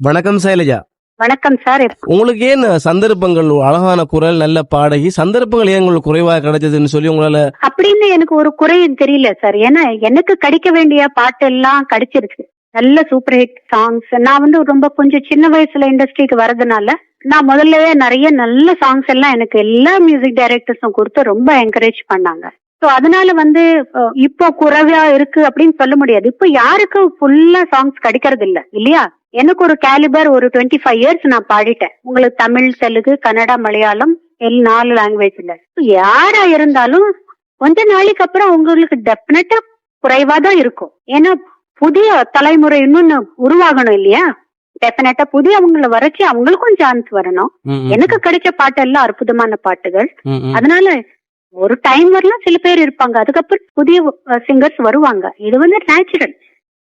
வணக்கம் சைலஜா. வணக்கம் சார். உங்களுக்கு ஏன் சந்தர்ப்பங்கள் அழகான குரல் நல்ல பாடகி சந்தர்ப்பங்கள் ஏன் உங்களுக்கு குறைவாக கிடைச்சதுன்னு சொல்லி உங்களால அப்படின்னு எனக்கு ஒரு குறை தெரியல சார். ஏன்னா எனக்கு கிடைக்க வேண்டிய பாட்டு எல்லாம் கிடைச்சிருக்கு நல்ல சூப்பர் ஹிட் சாங்ஸ் நான் வந்து ரொம்ப கொஞ்சம் சின்ன வயசுல இண்டஸ்ட்ரிக்கு வரதுனால நான் முதல்லவே நிறைய நல்ல சாங்ஸ் எல்லாம் எனக்கு எல்லா மியூசிக் டைரக்டர்ஸும் கொடுத்து ரொம்ப என்கரேஜ் பண்ணாங்க. ஸோ அதனால வந்து இப்போ குறைவா இருக்கு அப்படின்னு சொல்ல முடியாது. இப்போ யாருக்கு ஃபுல்லா சாங்ஸ் கிடைக்கிறது இல்ல இல்லையா? எனக்கு ஒரு கேலிபர் ஒரு டுவெண்ட்டி ஃபைவ் இயர்ஸ் நான் பாடிட்டேன். உங்களுக்கு தமிழ் தெலுங்கு கன்னடா மலையாளம் எல் நாலு லாங்குவேஜ்ல யாரா இருந்தாலும் கொஞ்ச நாளைக்கு அப்புறம் உங்களுக்கு டெஃபினட்டா குறைவா தான் இருக்கும். ஏன்னா புதிய தலைமுறை இன்னொன்னு உருவாகணும் இல்லையா? டெஃபினட்டா புதியவங்களை வரைச்சு அவங்களுக்கும் சான்ஸ் வரணும். எனக்கு கிடைச்ச பாட்டு எல்லாம் அற்புதமான பாட்டுகள். அதனால ஒரு டைம் வரலாம் சில பேர் இருப்பாங்க. அதுக்கப்புறம் புதிய சிங்கர்ஸ் வருவாங்க. இது வந்து நேச்சுரல்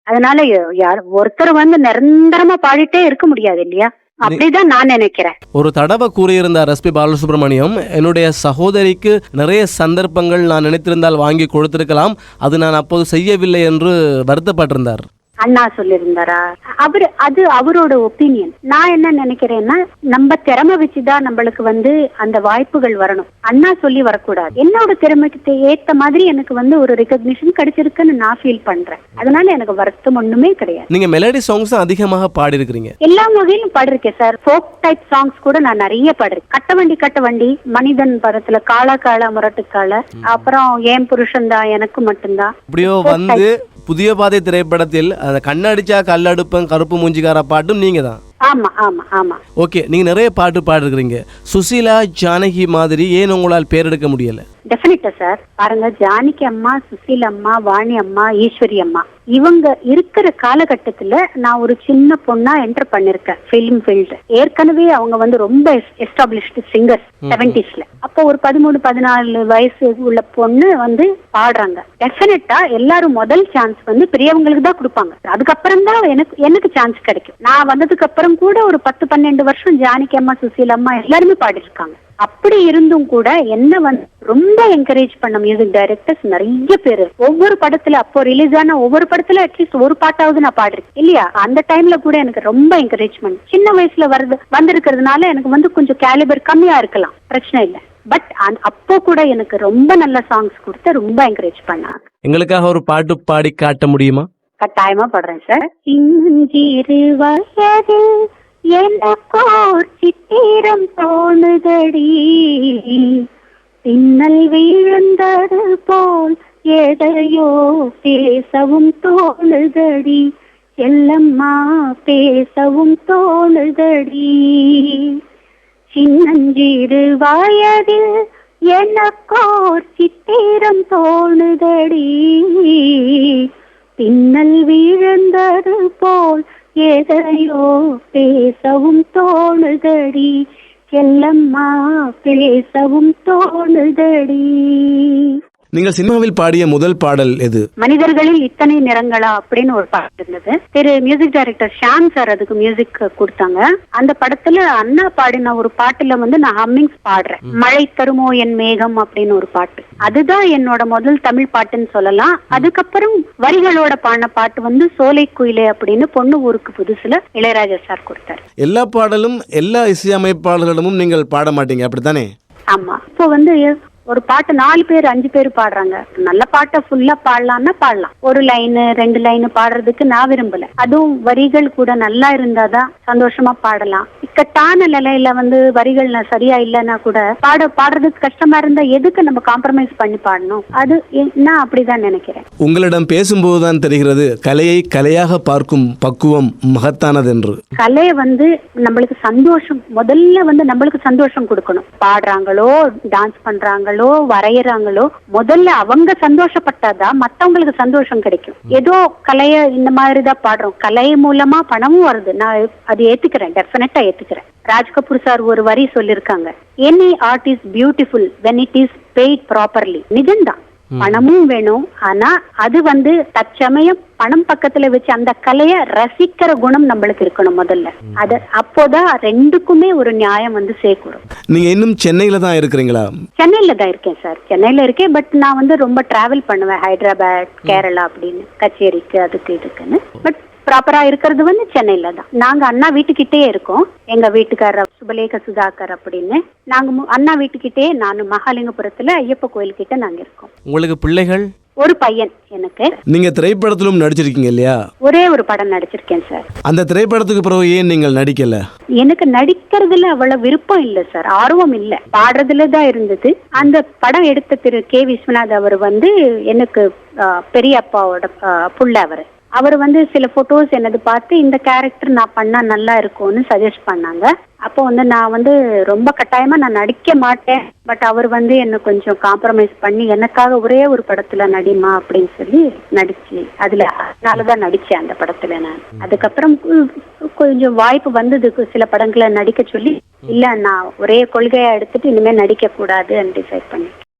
அதனால யார் ஒருத்தர் வந்து நிரந்தரமா பாடிட்டே இருக்க முடியாது இல்லையா? அப்படிதான் நான் நினைக்கிறேன். ஒரு தடவை கூறியிருந்தார் எஸ்பி பாலசுப்ரமணியம் என்னுடைய சகோதரிக்கு நிறைய சந்தர்ப்பங்கள் நான் நினைத்திருந்தால் வாங்கி கொடுத்திருக்கலாம் அது நான் அப்போது செய்யவில்லை என்று வருத்தப்பட்டிருந்தார். அண்ணா சொல்லியிருந்தாரா? அவரு அது அவரோட ஒப்பீனியன் நான் என்ன நினைக்கிறேன்னா நம்ம திறமை வச்சுதான் நம்மளுக்கு வந்து அந்த வாய்ப்புகள் வரணும். அண்ணா சொல்லி வரக்கூடாது. என்னோட திறமைக்கு ஏத்த மாதிரி எனக்கு வந்து ஒரு ரெகக்னிஷன் கிடைச்சிருக்குன்னு நான் ஃபீல் பண்றேன். அதனால எனக்கு வருத்தம் ஒண்ணுமே கிடையாது. நீங்க மெலடி சாங்ஸ் அதிகமாக பாடியிருக்கிறீங்க. எல்லா வகையிலும் பாடிருக்கேன் சார் ஃபோக் டைப் சாங்ஸ் கூட நான் நிறைய பாடிருக்கேன் கட்ட வண்டி கட்ட வண்டி மனிதன் படத்துல காலா காலா முரட்டு கால அப்புறம் ஏன் புருஷன் தான் எனக்கு மட்டும்தான். அப்படியோ வந்து புதிய பாதை திரைப்படத்தில் அந்த கண்ணடிச்சா கல்லடுப்பன் கருப்பு மூஞ்சிக்கார பாட்டும் நீங்க தான் ஆமா ஆமா ஆமா. ஓகே நீங்க நிறைய பாட்டு பாடிருக்கிறீங்க. சுசீலா ஜானகி மாதிரி ஏன் உங்களால் பேர் எடுக்க முடியல? டெஃபினட்டா சார் பாருங்க ஜானகி அம்மா சுசீல் அம்மா வாணி அம்மா ஈஸ்வரி அம்மா. இவங்க இருக்கிற காலகட்டத்துல நான் ஒரு சின்ன பொண்ணா என்டர் பண்ணிருக்கேன் ஃபிலிம் ஃபீல்டு ஏற்கனவே அவங்க வந்து ரொம்ப எஸ்டாப்ளிஷ்டு சிங்கர் செவன்டிஸ்ல அப்போ ஒரு பதிமூணு பதினாலு வயசு உள்ள பொண்ணு வந்து பாடுறாங்க. டெஃபினட்டா எல்லாரும் முதல் சான்ஸ் வந்து பெரியவங்களுக்கு தான் கொடுப்பாங்க. அதுக்கப்புறம் தான் எனக்கு எனக்கு சான்ஸ் கிடைக்கும். நான் வந்ததுக்கு அப்புறம் கூட ஒரு பத்து பன்னெண்டு வருஷம் ஜானகி அம்மா சுசீல் அம்மா எல்லாருமே பாடிருக்காங்க. அப்படி இருந்தும் கூட என்ன வந்து ரொம்ப என்கரேஜ் பண்ண மியூசிக் டைரக்டர்ஸ் நிறைய பேரு. ஒவ்வொரு படத்துல அப்போ ரிலீஸ் ஆன ஒவ்வொரு படத்துல அட்லீஸ்ட் ஒரு பாட்டாவது நான் பாடிருக்கேன். இல்லையா? அந்த டைம்ல கூட எனக்கு ரொம்ப என்கரேஜ்மெண்ட் சின்ன வயசுல வருது வந்திருக்கிறதுனால எனக்கு வந்து கொஞ்சம் கேலிபர் கம்மியா இருக்கலாம். பிரச்சனை இல்லை. பட் அப்போ கூட எனக்கு ரொம்ப நல்ல சாங்ஸ் கொடுத்து ரொம்ப என்கரேஜ் பண்ணாங்க. எங்களுக்காக ஒரு பாட்டு பாடி காட்ட முடியுமா? கட்டாயமா பாடுறேன் சார் இஞ்சிறு வயதில் எனக்கோர் சித்திரம் தோணுதடி. பின்னல் வீழ்ந்தது போல் எதையோ பேசவும் தோணுதடி. செல்லம்மா பேசவும் தோணுதடி. சின்னஞ்சிறு வயதில் எனக்கோர் சித்திரம் தோணுதடி. பின்னல் வீழ்ந்தது போல் எதையோ பேசவும் தோணுதடி. செல்லம்மா பேசவும் தோணுதடி. நீங்கள் சினிமாவில் பாடிய முதல் பாடல் எது? மனிதர்களில் இத்தனை நிறங்களா அப்படின்னு ஒரு பாட்டு இருந்தது. திரு மியூசிக் டைரக்டர் ஷாம் சார் அதுக்கு மியூசிக் கொடுத்தாங்க. அந்த படத்துல அண்ணா பாடின ஒரு பாட்டுல வந்து நான் ஹம்மிங்ஸ் பாடுறேன். மழை தருமோ என் மேகம் அப்படின்னு ஒரு பாட்டு. அதுதான் என்னோட முதல் தமிழ் பாட்டுன்னு சொல்லலாம். அதுக்கப்புறம் வரிகளோட பாடின பாட்டு வந்து சோலை குயிலே அப்படின்னு பொண்ணு ஊருக்கு புதுசுல இளையராஜா சார் கொடுத்தாரு. எல்லா பாடலும் எல்லா இசையமைப்பாளர்களிடமும் நீங்கள் பாட மாட்டீங்க அப்படித்தானே? ஆமா. இப்போ வந்து ஒரு பாட்டு நாலு பேர் அஞ்சு பேர் பாடுறாங்க. நல்ல பாட்டை ஃபுல்லா பாடலாம்னா பாடலாம். ஒரு லைனு ரெண்டு லைனு பாடுறதுக்கு நான் விரும்பல. அதுவும் வரிகள் கூட நல்லா இருந்தாதான் சந்தோஷமா பாடலாம். இக்கட்டான நிலையில வந்து வரிகள் சரியா இல்லைன்னா கூட பாட பாடுறதுக்கு கஷ்டமா இருந்தா எதுக்கு நம்ம காம்ப்ரமைஸ் பண்ணி பாடணும்? அது நான் அப்படிதான் நினைக்கிறேன். உங்களிடம் பேசும்போதுதான் தெரிகிறது கலையை கலையாக பார்க்கும் பக்குவம் மகத்தானதென்று. கலை வந்து நம்மளுக்கு சந்தோஷம் முதல்ல வந்து நம்மளுக்கு சந்தோஷம் கொடுக்கணும். பாடுறாங்களோ டான்ஸ் பண்றாங்களோ வரையறாங்களோ முதல்ல அவங்க சந்தோஷப்பட்டாதான் மத்தவங்களுக்கு சந்தோஷம் கிடைக்கும். ஏதோ கலைய இந்த மாதிரி தான் பாடுறோம். கலை மூலமா பணமும் வருது. நான் அது ஏத்துக்கிறேன். டெஃபினட்டா ஏத்துக்கிறேன். ராஜ் கபூர் சார் ஒரு வரி சொல்லிருக்காங்க any art is beautiful when it is paid properly நிஜம்தான். பணமும் வேணும். ஆனா அது வந்து தற்சமயம் பணம் பக்கத்துல வச்சு அந்த கலைய ரசிக்கிற குணம் நம்மளுக்கு இருக்கணும் முதல்ல. அது அப்போதான் ரெண்டுக்குமே ஒரு நியாயம் வந்து சேக்கூடும் நீங்க இன்னும் சென்னையில தான் இருக்கிறீங்களா? சென்னையில தான் இருக்கேன் சார். சென்னையில இருக்கேன். பட் நான் வந்து ரொம்ப டிராவல் பண்ணுவேன். ஹைதராபாத் கேரளா அப்படின்னு. கச்சேரிக்கு அதுக்கு இதுக்குன்னு. பட் ப்ராப்பரா இருக்கிறது வந்து சென்னையில தான். நாங்க அண்ணா வீட்டுக்கிட்டே இருக்கோம். எங்க வீட்டுக்காரர் சுபலேக சுதாகர் அப்படின்னு. நாங்க மு- அண்ணா வீட்டுக்கிட்டே நான் மகாலிங்கபுரத்துல ஐயப்ப கோயில் கிட்ட நாங்க இருக்கோம். உங்களுக்கு பிள்ளைகள்? ஒரு பையன் எனக்கு. நீங்க திரைப்படத்திலும் நடிச்சிருக்கீங்க இல்லையா? ஒரே ஒரு படம் நடிச்சிருக்கேன் சார். அந்த திரைப்படத்துக்கு பிறகு ஏன் நீங்கள் நடிக்கல? எனக்கு நடிக்கிறதுல அவ்வளவு விருப்பம் இல்ல சார். ஆர்வம் இல்ல. பாடுறதுல தான் இருந்தது. அந்த படம் எடுத்த திரு கே. விஸ்வநாத் அவர் வந்து எனக்கு பெரிய அப்பாவோட புள்ள அவர். அவர் வந்து சில போட்டோஸ் என்னது பார்த்து இந்த கேரக்டர் நான் பண்ணா நல்லா இருக்கும்னு சஜஸ்ட் பண்ணாங்க. அப்போ வந்து நான் வந்து ரொம்ப கட்டாயமா நான் நடிக்க மாட்டேன். பட் அவர் வந்து என்ன கொஞ்சம் காம்ப்ரமைஸ் பண்ணி எனக்காக ஒரே ஒரு படத்துல நடிமா? அப்படின்னு சொல்லி நடிச்சு அதுல அதனாலதான் நடிச்சேன் அந்த படத்துல நான். அதுக்கப்புறம் கொஞ்சம் வாய்ப்பு வந்தது. சில படங்களை நடிக்க சொல்லி இல்ல நான் ஒரே கொள்கையா எடுத்துட்டு இனிமே நடிக்க கூடாதுன்னு டிசைட் பண்ணிட்டேன்.